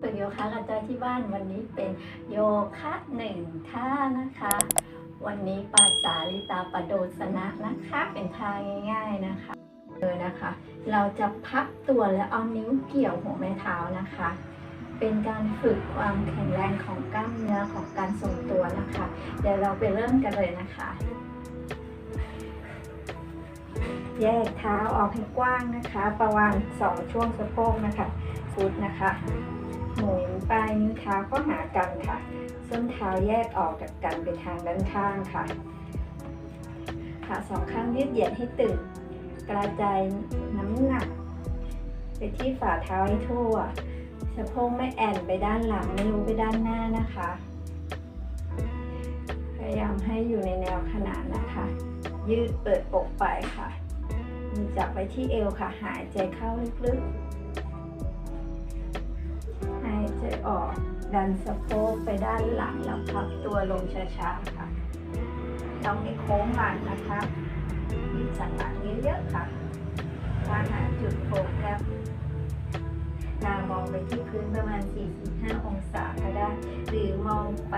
ฝึกโยคะกับจอยที่บ้านวันนี้เป็นโยคะหนึ่งท่านะคะ วันนี้ปาสาลิตาปโดสนะนะคะ เป็นท่าง่าย ๆนะคะเลยนะคะ เราจะพับตัวแล้วเอานิ้วเกี่ยวหัวแม่เท้านะคะ เป็นการฝึกความแข็งแรงของกล้ามเนื้อของการทรงตัวนะคะ เดี๋ยวเราไปเริ่มกันเลยนะคะ แยกเท้าออกให้กว้างนะคะ ประมาณสองช่วงสะโพกนะคะฟุตนะคะหมุนปลายนิ้วเท้าก็หากันค่ะ ส้นเท้าแยกออกจากกันไปทางด้านข้างค่ะขาสองข้างยืดเหยียดให้ตึงกระจายน้ำหนัก ไปที่ฝ่าเท้าให้ทั่วสะโพกไม่แอนไปด้านหลังไม่รู้ไปด้านหน้านะคะ พยายามให้อยู่ในแนวขนานนะคะ ยืดเปิดปกไปค่ะ มือจับไปที่เอวค่ะ หายใจเข้าลึกๆ หายใจออก ดันสะโพกไปด้านหลังแล้วพับตัวลงช้าๆค่ะต้องให้โค้งหลังนะคะยืดสันหลังเยอะๆค่ะวางหาจุดโฟกัสตามองไปที่พื้นประมาณ 45 องศาก็ได้ หรือมองไป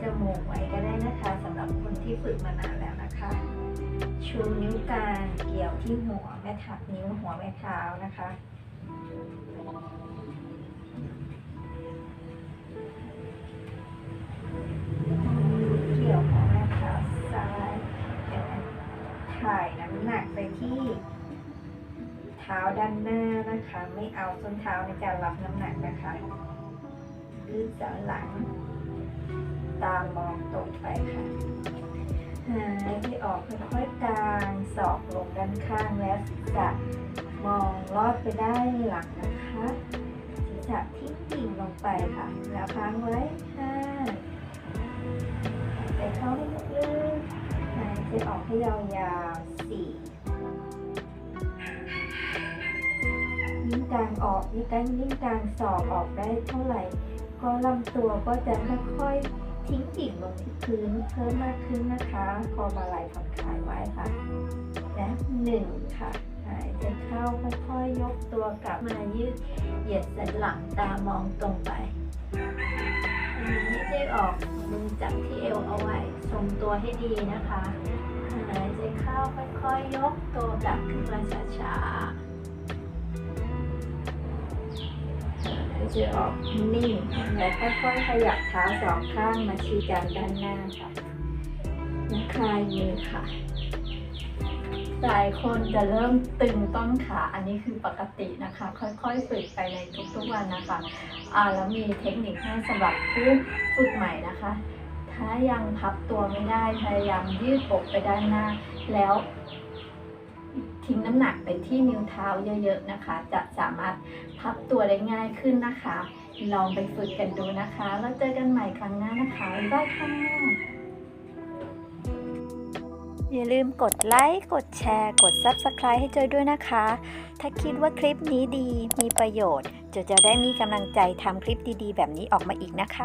จมูกไว้ก็ได้นะคะสำหรับคนที่ฝึกมานานแล้วนะคะ ชูนิ้วกลาง ที่หัวแม่ทับนิ้วหัวแม่เท้านะคะเกี่ยวหัวแม่เท้าซ้ายเดี๋ยวนะถ่ายน้ำหนักไปที่เท้าด้านหน้านะคะ ไม่เอาส้นเท้าในการรับน้ำหนักนะคะยืดสันหลัง ตามมองตรงไปค่ะหายใจออกค่อยๆกลาง ศอกลงด้านข้างแล้วศีรษะมองลอดไปได้านหลังนะคะ ศีรษะทิ้งดิ่งลงไปค่ะแล้วค้างไว้ห้าหายใจเข้าให้ลึกๆหายใจออกให้ยาวๆสี่ยิ่งกลางออกยิ่งกลางยิ่งกลางศอกออกได้เท่าไหร่ ก็ลำตัวก็จะค่อยๆ ทิ้งดิ่งลงที่พื้นเพิ่มมากขึ้นนะคะคอมาไหลผ่อนคลายไว้ค่ะและหนึ่งค่ะหายใจเข้าค่อยๆยกตัวกลับมายืดเหยียดสันหลังตามองตรงไปหายใจออกมือจับที่เอวเอาไว้ทรงตัวให้ดีนะคะหายใจเข้าค่อยๆยกตัวกลับขึ้นมาช้าๆ หายใจออกนิ่งและค่อยๆขยับเท้าสองข้างมาชี้กันด้านหน้าค่ะและคลายมือค่ะ หลายคนจะเริ่มตึงต้นขาอันนี้คือปกตินะคะ ค่อยๆฝึกไปในทุกๆวันนะคะอ่าแล้วมีเทคนิคให้สำหรับผู้ฝึกใหม่นะคะ ถ้ายังพับตัวไม่ได้พยายามยืดอกไปด้านหน้า แล้ว ทิ้งน้ำหนักไปที่นิ้วเท้าเยอะๆนะคะ จะสามารถพับตัวได้ง่ายขึ้นนะคะ ลองไปฝึกกันดูนะคะ แล้วเจอกันใหม่ครั้งหน้านะคะบ๊ายบายค่ะอย่าลืมกดไลค์ กดแชร์ กด Subscribe ให้จอยด้วยนะคะ ถ้าคิดว่าคลิปนี้ดีมีประโยชน์จอยจะได้มีกำลังใจทำคลิปดีๆ แบบนี้ออกมาอีกนะคะ